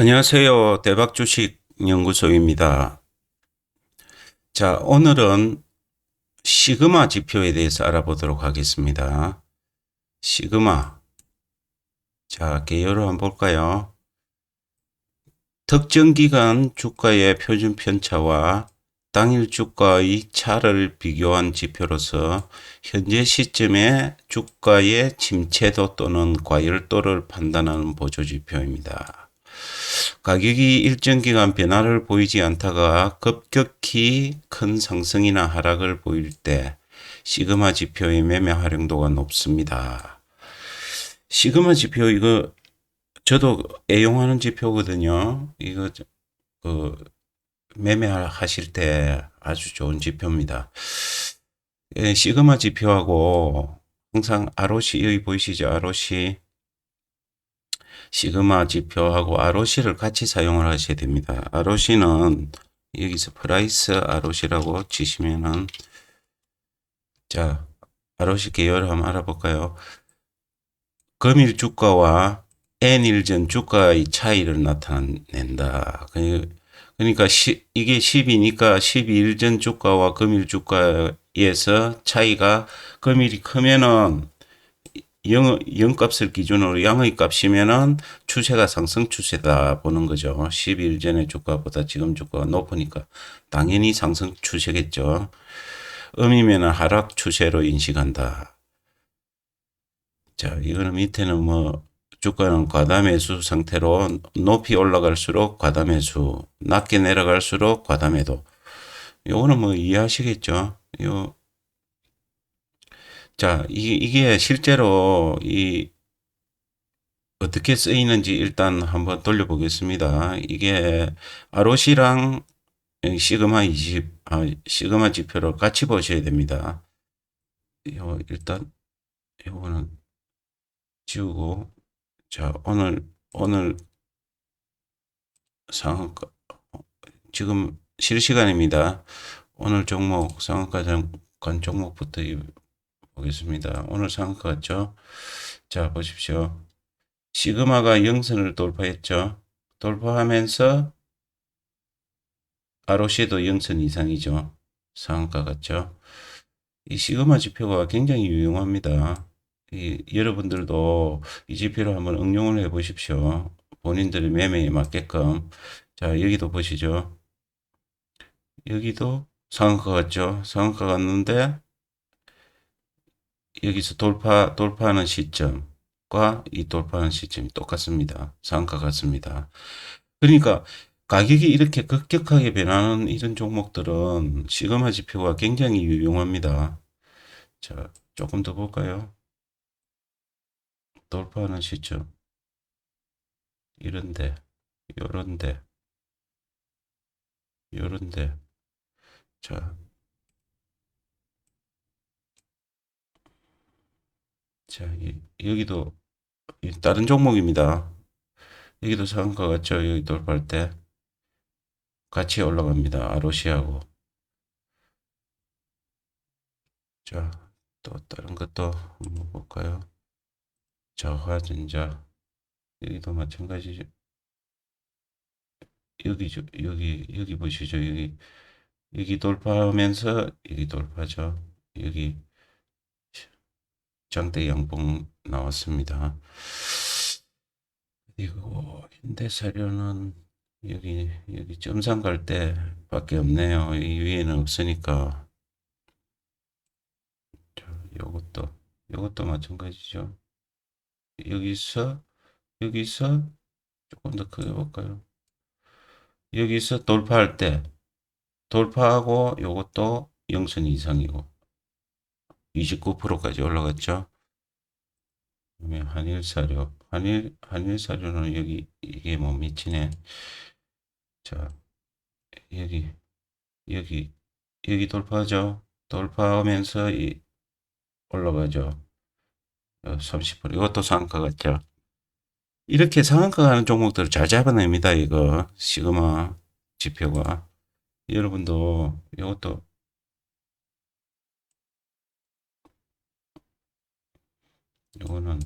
안녕하세요. 대박 주식 연구소입니다. 자, 오늘은 시그마 지표에 대해서 알아보도록 하겠습니다. 시그마. 자, 개요를 한번 볼까요? 특정 기간 주가의 표준 편차와 당일 주가의 차를 비교한 지표로서 현재 시점의 주가의 침체도 또는 과열도를 판단하는 보조 지표입니다. 가격이 일정 기간 변화를 보이지 않다가 급격히 큰 상승이나 하락을 보일 때 시그마 지표의 매매 활용도가 높습니다. 시그마 지표 이거 저도 애용하는 지표거든요. 이거 저- 그 매매하실 때 아주 좋은 지표입니다. 예, 시그마 지표하고 항상 ROC 여기 보이시죠? ROC 시그마 지표하고 ROC를 같이 사용을 하셔야 됩니다. ROC는 여기서 프라이스 ROC라고 치시면은 자 ROC 계열을 한번 알아볼까요? 금일 주가와 N일 전 주가의 차이를 나타낸다. 그- 그러니까 시, 이게 10이니까 12일 전 주가와 금일 주가에서 차이가 금일이 크면은 영, 영값을 기준으로 양의 값이면은 추세가 상승 추세다 보는 거죠. 10일 전의 주가보다 지금 주가가 높으니까 당연히 상승 추세겠죠. 음이면은 하락 추세로 인식한다. 자, 이거는 밑에는 뭐 주가는 과다매수 상태로 높이 올라갈수록 과다매수, 낮게 내려갈수록 과다매도. 요거는 뭐 이해하시겠죠? 요 자, 이, 이게 실제로 이 어떻게 쓰이는지 일단 한번 돌려보겠습니다. 이게 ROC랑 시그마 20, 아, 시그마 지표를 같이 보셔야 됩니다. 요, 일단, 요거는 지우고, 자, 오늘, 오늘 상한가, 지금 실시간입니다. 오늘 종목, 상한가 잠깐 종목부터 이- 보겠습니다. 오늘 상한가 같죠? 자, 보십시오. 시그마가 영선을 돌파했죠. 돌파하면서 ROC도 영선 이상이죠. 상한가 같죠. 이 시그마 지표가 굉장히 유용합니다. 이, 여러분들도 이 지표를 한번 응용을 해 보십시오. 본인들의 매매에 맞게끔. 자, 여기도 보시죠. 여기도 상한가 같죠. 상한가 같는데 여기서 돌파, 돌파하는 시점과 이 돌파하는 시점이 똑같습니다. 상한가 같습니다. 그러니까 가격이 이렇게 급격하게 변하는 이런 종목들은 시그마 지표가 굉장히 유용합니다. 자, 조금 더 볼까요? 돌파하는 시점. 이런데, 요런데, 요런데. 자, 자, 이- 여기도 이 다른 종목입니다. 여기도 상한가 같죠? 여기 돌파할 때 같이 올라갑니다. 아로시하고. 자, 또 다른 것도 한번 볼까요? 저하전자 여기도 마찬가지죠. 여기죠. 여기 여기 보시죠. 여기 여기 돌파하면서 여기 돌파죠. 여기 장대 양봉 나왔습니다. 그리고 현대사료는 여기 여기 점상 갈 때밖에 없네요. 이 위에는 없으니까. 자, 요것도 요것도 마찬가지죠. 여기서 여기서 조금 더 크게 볼까요? 여기서 돌파할 때 돌파하고 요것도 영선 이상이고 29%까지 올라갔죠. 그다음에 한일 사료, 한일 한일 사료는 여기 이게 뭐 미치네. 자, 여기 여기 여기 돌파하죠. 돌파하면서 이 올라가죠. 30% 이것도 상한가 같죠. 이렇게 상한가 가는 종목들을 잘 잡아냅니다. 이거 시그마 지표가 여러분도 이것도 요거는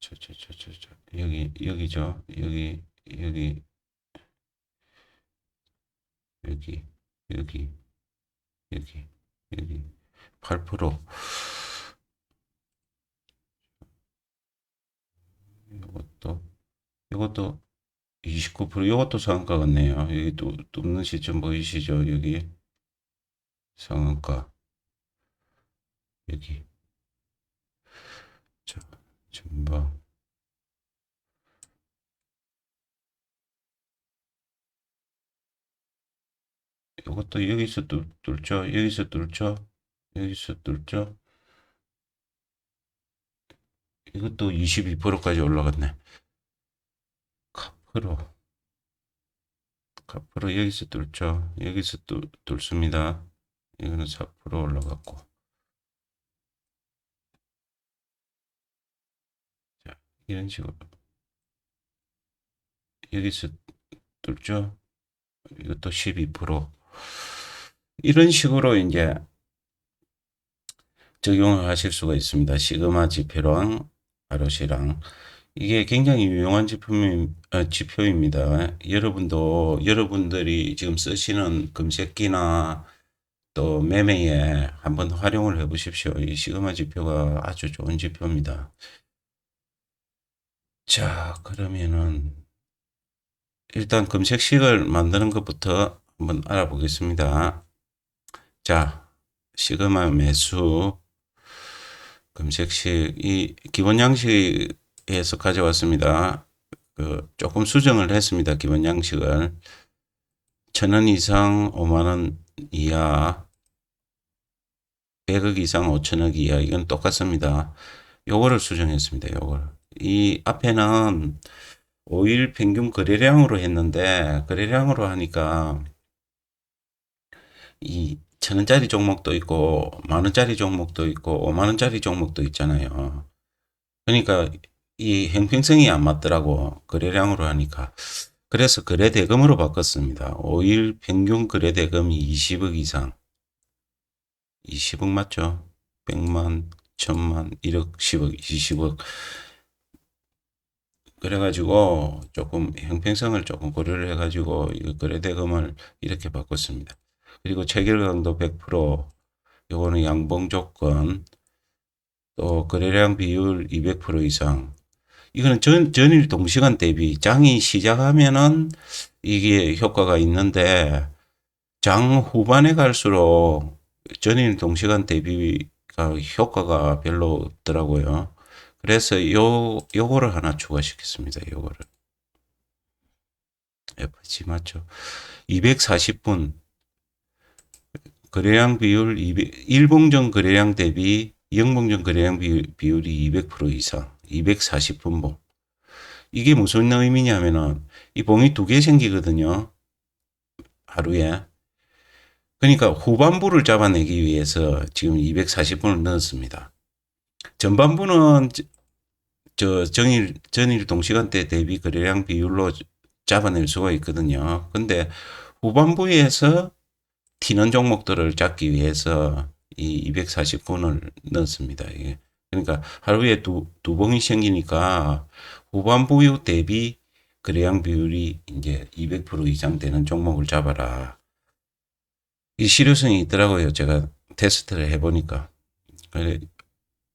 저, 저, 저, 저, 저, 여기, 여기죠. 여기, 여기, 여기, 여기, 여기, 여기, 8%. 이것도, 이것도 29%, 이것도 상한가 같네요. 여기 또, 뚫는 시점 보이시죠? 여기, 상한가. 여기. 자, 전방. 이것도 여기서 뚫, 뚫죠. 여기서 뚫죠. 여기서 뚫죠. 이것도 22%까지 올라갔네. 카프로. 카프로 여기서 뚫죠. 여기서 뚫, 뚫습니다. 이거는 4% 올라갔고. 자, 이런 식으로. 여기서 뚫죠. 이것도 12%. 이런 식으로 이제 적용을 하실 수가 있습니다. 시그마 지표랑 ROC랑 이게 굉장히 유용한 지표, 지표 입니다. 여러분도 여러분들이 지금 쓰시는 검색기나 또 매매에 한번 활용을 해 보십시오. 이 시그마 지표가 아주 좋은 지표입니다. 자, 그러면은 일단 검색식을 만드는 것부터 한번 알아보겠습니다. 자, 시그마 매수 검색식 이 기본 양식에서 가져왔습니다. 그 조금 수정을 했습니다. 기본 양식을 천 원 이상 5만 원 이하 100억 이상 5천억 이하 이건 똑같습니다. 요거를 수정했습니다. 요걸 이 앞에는 5일 평균 거래량으로 했는데 거래량으로 하니까 이 천원짜리 종목도 있고 만원짜리 종목도 있고 오만원짜리 종목도 있잖아요. 그러니까 이 형평성이 안 맞더라고 거래량으로 하니까 그래서 거래 대금으로 바꿨습니다. 5일 평균 거래 대금이 20억 이상 20억 맞죠? 100만, 1000만, 1억, 10억, 20억 그래가지고 조금 형평성을 조금 고려를 해가지고 이 거래대금을 이렇게 바꿨습니다. 그리고 체결 강도 100%, 요거는 양봉 조건, 또 거래량 비율 200% 이상. 이거는 전, 전일 동시간 대비 장이 시작하면은 이게 효과가 있는데 장 후반에 갈수록 전일 동시간 대비가 효과가 별로 없더라고요. 그래서 요, 요거를 하나 추가시켰습니다. 요거를. FG 맞죠? 240분. 거래량 비율 200, 일봉전 거래량 대비 영봉전 거래량 비율, 이200% 이상. 240분봉. 이게 무슨 의미냐면은 이 봉이 두 개 생기거든요. 하루에. 그러니까 후반부를 잡아내기 위해서 지금 240분을 넣었습니다. 전반부는 저 정일 전일 동시간대 대비 거래량 비율로 잡아낼 수가 있거든요. 근데 후반부에서 튀는 종목들을 잡기 위해서 이 249를 넣었습니다. 이게 그러니까 하루에 두, 두 봉이 생기니까 후반부 대비 거래량 비율이 이제 200% 이상 되는 종목을 잡아라. 이 실효성이 있더라고요. 제가 테스트를 해보니까.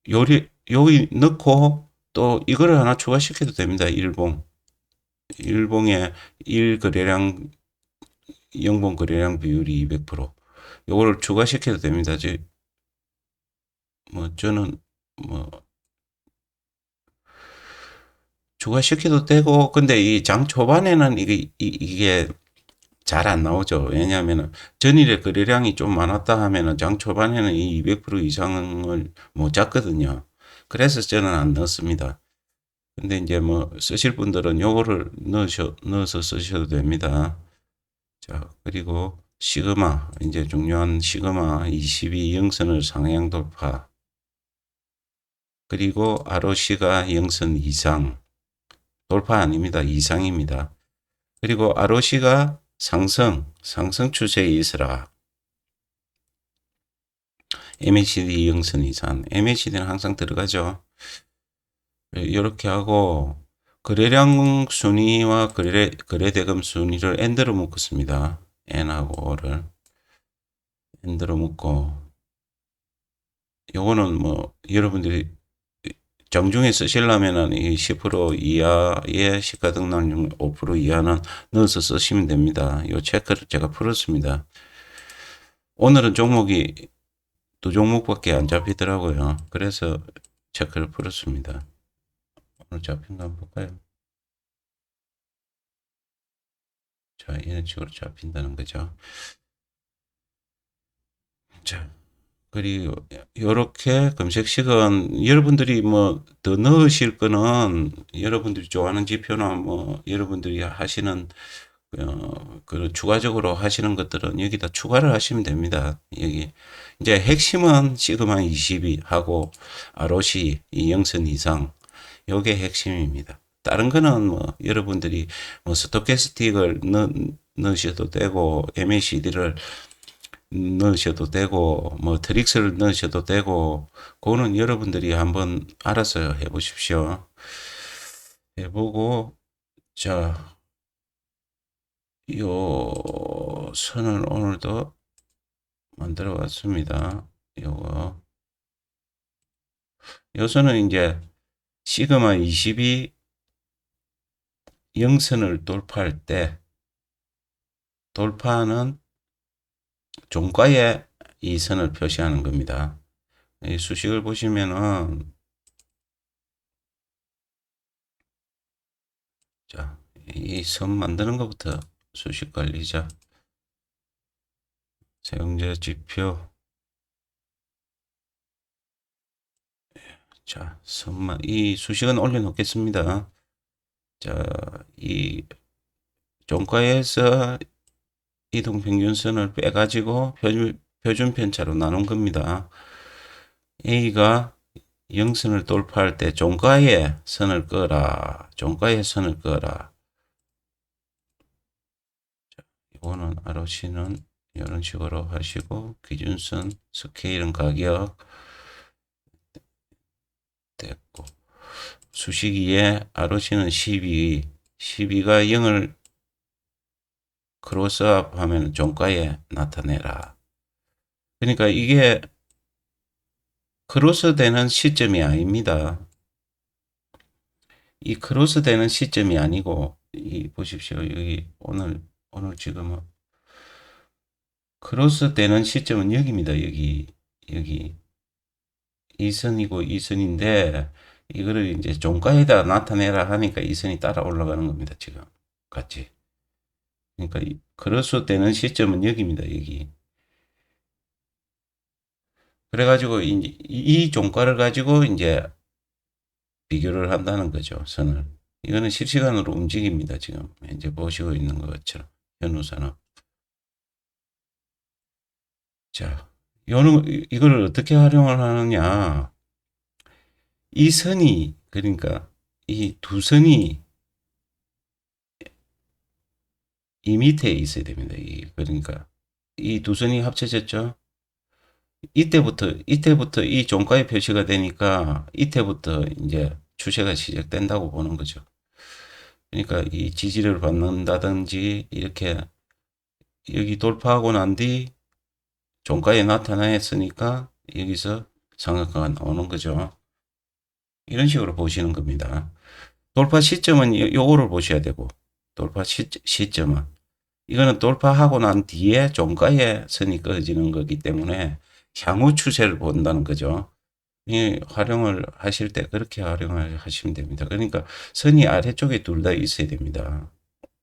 요리, 여기 넣고 또 이거를 하나 추가시켜도 됩니다. 일봉. 일봉의 1거래량, 영봉 거래량 비율이 200%. 요거를 추가시켜도 됩니다. 뭐 저는 뭐 추가시켜도 되고 근데 이 장 초반에는 이게 이 게 잘 안 나오죠. 왜냐하면 전일에 거래량이 좀 많았다 하면은 장 초반에는 이 200% 이상을 못 잡거든요. 그래서 저는 안 넣습니다. 근데 이제 뭐 쓰실 분들은 요거를 넣으셔, 넣어서 쓰셔도 됩니다. 자, 그리고 시그마, 이제 중요한 시그마 22 영선을 상향 돌파. 그리고 ROC가 영선 이상. 돌파 아닙니다. 이상입니다. 그리고 ROC가 상승, 상승 추세에 있으라. MACD 영선 이상. MACD는 항상 들어가죠. 이렇게 하고 거래량 순위와 거래, 거래대금 순위를 엔드로 묶었습니다. n하고 를 엔드로 묶고 요거는 뭐 여러분들이 정중에 쓰시려면은 이10% 이하의 시가 등락률 5% 이하는 넣어서 쓰시면 됩니다. 요 체크를 제가 풀었습니다. 오늘은 종목이 두 종목밖에 안 잡히더라고요. 그래서 체크를 풀었습니다. 오늘 잡힌 거 한번 볼까요? 자, 이런 식으로 잡힌다는 거죠. 자, 그리고 이렇게 검색식은 여러분들이 뭐 더 넣으실 거는 여러분들이 좋아하는 지표나 뭐 여러분들이 하시는 어, 그 추가적으로 하시는 것들은 여기다 추가를 하시면 됩니다. 여기 이제 핵심은 시그마 22 하고 ROC 이 영선 이상 요게 핵심입니다. 다른 거는 뭐 여러분들이 뭐 스토캐스틱을 넣, 넣으셔도 되고 MACD를 넣으셔도 되고 뭐 트릭스를 넣으셔도 되고 그거는 여러분들이 한번 알아서 해보십시오. 해보고 자, 요 선을 오늘도 만들어 왔습니다. 요거 요 선은 이제 시그마 22 영선을 돌파할 때 돌파하는 종가에 이 선을 표시하는 겁니다. 이 수식을 보시면은 자, 이 선 만드는 것부터 수식 관리자 세경제 지표 자, 선만 이 수식은 올려 놓겠습니다. 자, 이 종가에서 이동평균선을 빼가지고 표준, 표준 편차로 나눈 겁니다. A가 영선을 돌파할 때 종가에 선을 끄라. 종가에 선을 끄라. 자, 이거는 ROC는 이런 식으로 하시고 기준선 스케일은 가격 됐고 수식이에 ROC는 12 12가 0을 크로스업 하면 종가에 나타내라. 그러니까 이게 크로스 되는 시점이 아닙니다. 이 크로스 되는 시점이 아니고 이 보십시오. 여기 오늘 오늘 지금 크로스 되는 시점은 여기입니다. 여기 여기 이 선이고 이 선인데 이거를 이제 종가에다 나타내라 하니까 이 선이 따라 올라가는 겁니다. 지금 같이. 그러니까 크로스 되는 시점은 여기입니다. 여기. 그래가지고 이제 이 종가를 가지고 이제 비교를 한다는 거죠. 선을. 이거는 실시간으로 움직입니다. 지금 이제 보시고 있는 것처럼 현우산업. 자, 요는 이걸 어떻게 활용을 하느냐? 이 선이 그러니까 이 두 선이 이 밑에 있어야 됩니다. 이 그러니까 이 두 선이 합쳐졌죠. 이때부터 이때부터 이 종가의 표시가 되니까 이때부터 이제 추세가 시작된다고 보는 거죠. 그러니까 이 지지를 받는다든지 이렇게 여기 돌파하고 난 뒤 종가에 나타나있으니까 여기서 상한가가 나오는 거죠. 이런 식으로 보시는 겁니다. 돌파 시점은 요- 요거를 보셔야 되고 돌파 시, 시점은 이거는 돌파하고 난 뒤에 종가에 선이 꺼지는 거기 때문에 향후 추세를 본다는 거죠. 이 활용을 하실 때 그렇게 활용을 하시면 됩니다. 그러니까 선이 아래쪽에 둘 다 있어야 됩니다.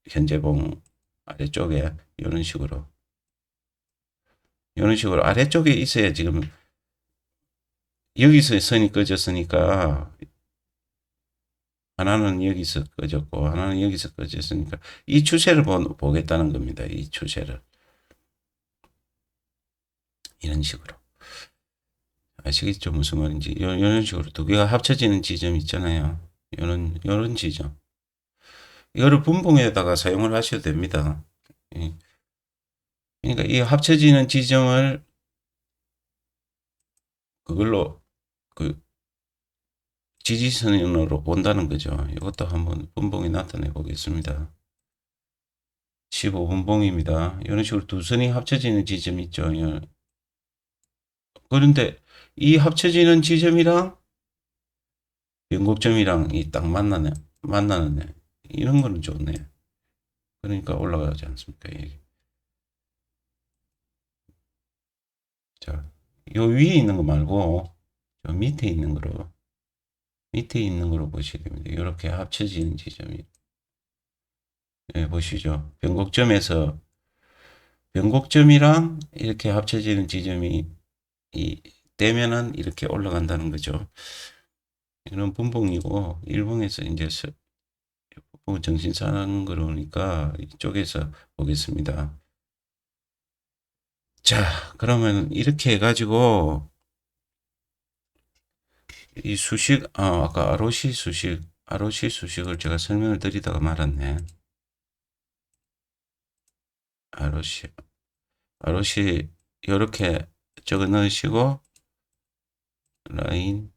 현재봉 아래쪽에 이런 식으로 이런 식으로 아래쪽에 있어야 지금 여기서 선이 꺼졌으니까 하나는 여기서 꺼졌고 하나는 여기서 꺼졌으니까 이 추세를 보, 보겠다는 겁니다. 이 추세를 이런 식으로 아시겠죠 무슨 말인지 요- 이런 식으로 두 개가 합쳐지는 지점 있잖아요. 이런 이런 지점 이거를 분봉에다가 사용을 하셔도 됩니다. 예. 그러니까 이 합쳐지는 지점을 그걸로 그 지지선으로 본다는 거죠. 이것도 한번 분봉이 나타내 보겠습니다. 15분봉입니다. 이런 식으로 두 선이 합쳐지는 지점 있죠. 예. 그런데 이 합쳐지는 지점이랑 변곡점이랑 이 딱 만나네. 만나는 애. 이런 거는 좋네. 그러니까 올라가지 않습니까? 이게. 자, 요 위에 있는 거 말고 저 밑에 있는 거로 밑에 있는 거로 보시게 됩니다. 이렇게 합쳐지는 지점이 예, 보시죠. 변곡점에서 변곡점이랑 이렇게 합쳐지는 지점이 이 되면은 이렇게 올라간다는 거죠. 이런 분봉이고 일봉에서 이제 서- 분봉 정신 사는 거로니까 이쪽에서 보겠습니다. 자, 그러면 이렇게 해가지고 이 수식, 아, 아까 ROC 수식, ROC 수식을 제가 설명을 드리다가 말았네. ROC, ROC 이렇게 적어 넣으시고 라인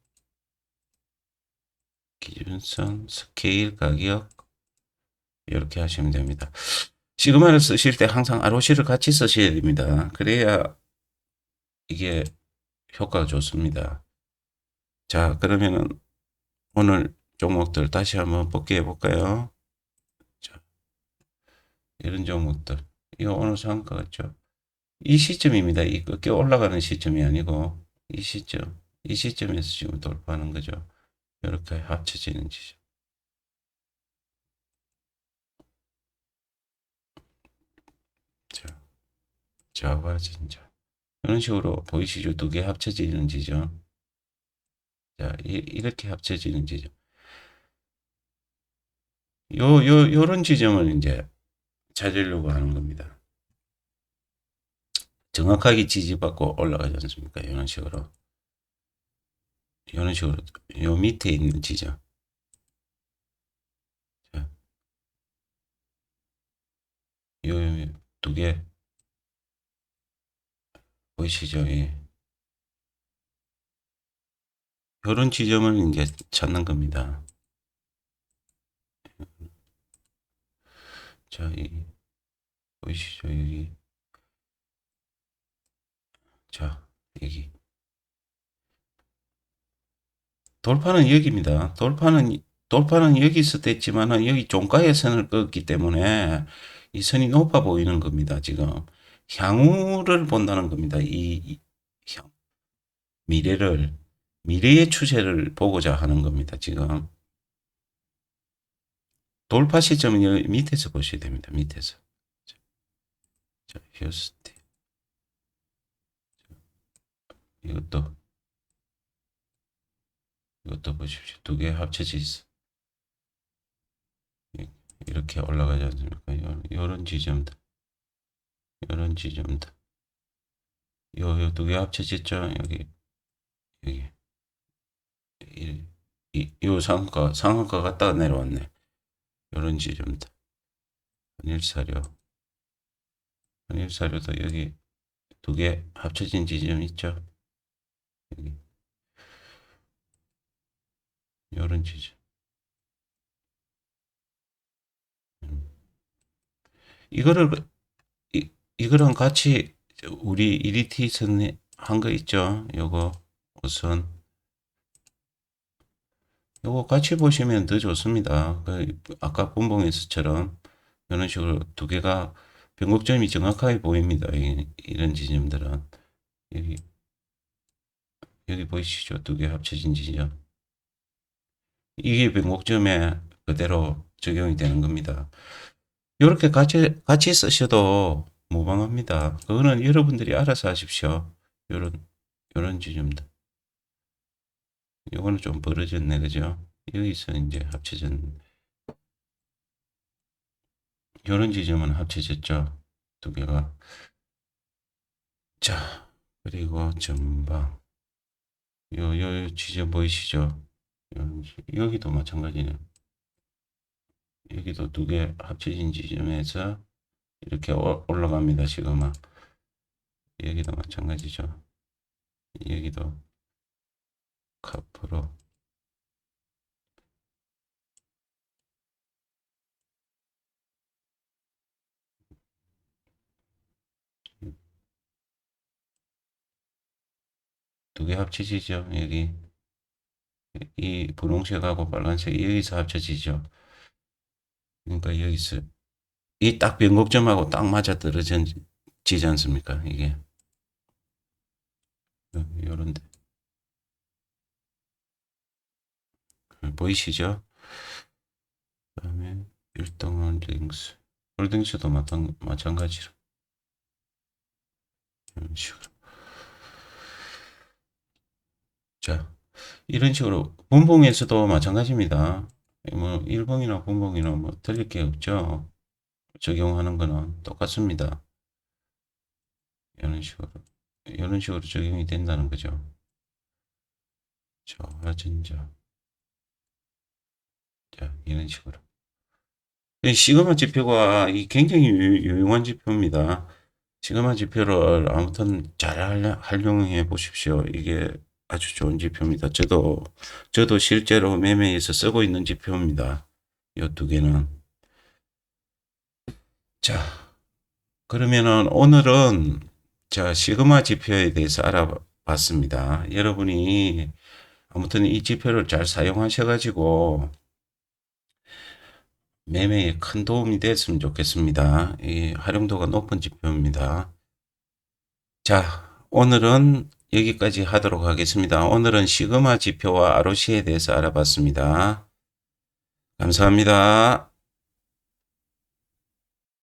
기준선 스케일 가격 이렇게 하시면 됩니다. 시그마를 쓰실 때 항상 ROC를 같이 쓰셔야 됩니다. 그래야 이게 효과가 좋습니다. 자, 그러면은 오늘 종목들 다시 한번 복귀해 볼까요? 자, 이런 종목들. 이거 오늘 상가 같죠? 이 시점입니다. 이 꺾여 올라가는 시점이 아니고 이 시점, 이 시점에서 지금 돌파하는 거죠. 이렇게 합쳐지는 지점. 자, 진자. 이런 식으로 보이시죠? 두 개 합쳐지는 지점. 자, 이, 이렇게 합쳐지는 지점. 요, 요, 요런 지점을 이제 찾으려고 하는 겁니다. 정확하게 지지받고 올라가지 않습니까? 이런 식으로. 이런 식으로. 요 밑에 있는 지점. 자. 요, 두 개. 보이시죠? 예. 요런 지점을 이제 찾는 겁니다. 자, 이, 보이시죠? 여기. 자, 여기. 돌파는 여기입니다. 돌파는, 돌파는 여기서 됐지만은 여기 종가의 선을 긋기 때문에 이 선이 높아 보이는 겁니다. 지금. 향후를 본다는 겁니다. 이, 이 향, 미래를, 미래의 추세를 보고자 하는 겁니다. 지금. 돌파 시점은 여기 밑에서 보셔야 됩니다. 밑에서. 자, 자 휴스티. 이것도 이것도 보십시오. 두개 있어. 이- 이렇게 올라가지 않습니까? 요- 요런 지점들. 요런 지점들. 요, 요 두 개 합쳐졌죠? 여기, 여기. 이, 이, 요 상한가, 상한가 갔다가 내려왔네. 요런 지점들. 한일사료. 한일사료도 여기 두 개 합쳐진 지점 있죠? 여기. 요런 지점. 음. 이거를, 이, 이거랑 같이 우리 선한거 있죠? 요거 우선 요거 같이 보시면 더 좋습니다. 그 아까 분봉에서처럼 이런 식으로 두 개가 변곡점이 정확하게 보입니다. 이, 이런 지점들은 여기 여기 보이시죠? 두 개 합쳐진 지점. 이게 변곡점에 그대로 적용이 되는 겁니다. 이렇게 같이 같이 쓰셔도 무방합니다. 그거는 여러분들이 알아서 하십시오. 요런 요런 지점들. 요거는 좀 벌어졌네, 그죠? 여기서 이제 합쳐진 요런 지점은 합쳐졌죠. 두 개가. 자, 그리고 전방. 요, 요 지점 보이시죠? 여기도 마찬가지네요. 여기도 두 개 합쳐진 지점에서 이렇게 올라갑니다. 지금은. 여기도 마찬가지죠. 여기도 카프로 두 개 합치지죠. 여기 이 분홍색하고 빨간색 여기서 합쳐지죠. 그러니까 여기서 이 딱 변곡점하고 딱 맞아 떨어지지 않습니까? 이게 요- 요런데 보이시죠? 그다음에 일등은 링스, 홀딩스도 마찬 마찬가지로 이런 식으로. 자, 이런 식으로 분봉에서도 마찬가지입니다. 뭐 일봉이나 분봉이나 뭐 틀릴 게 없죠. 적용하는 거는 똑같습니다. 이런 식으로 이런 식으로 적용이 된다는 거죠. 저하전자 자 이런 식으로 이 시그마 지표가 이 굉장히 유- 유용한 지표입니다. 시그마 지표를 아무튼 잘 활- 활용해 보십시오. 이게 아주 좋은 지표입니다. 저도 저도 실제로 매매에서 쓰고 있는 지표입니다. 이 두 개는 자 그러면은 오늘은 자 시그마 지표에 대해서 알아봤습니다. 여러분이 아무튼 이 지표를 잘 사용하셔가지고 매매에 큰 도움이 됐으면 좋겠습니다. 이 활용도가 높은 지표입니다. 자, 오늘은 여기까지 하도록 하겠습니다. 오늘은 시그마 지표와 ROC에 대해서 알아봤습니다. 감사합니다.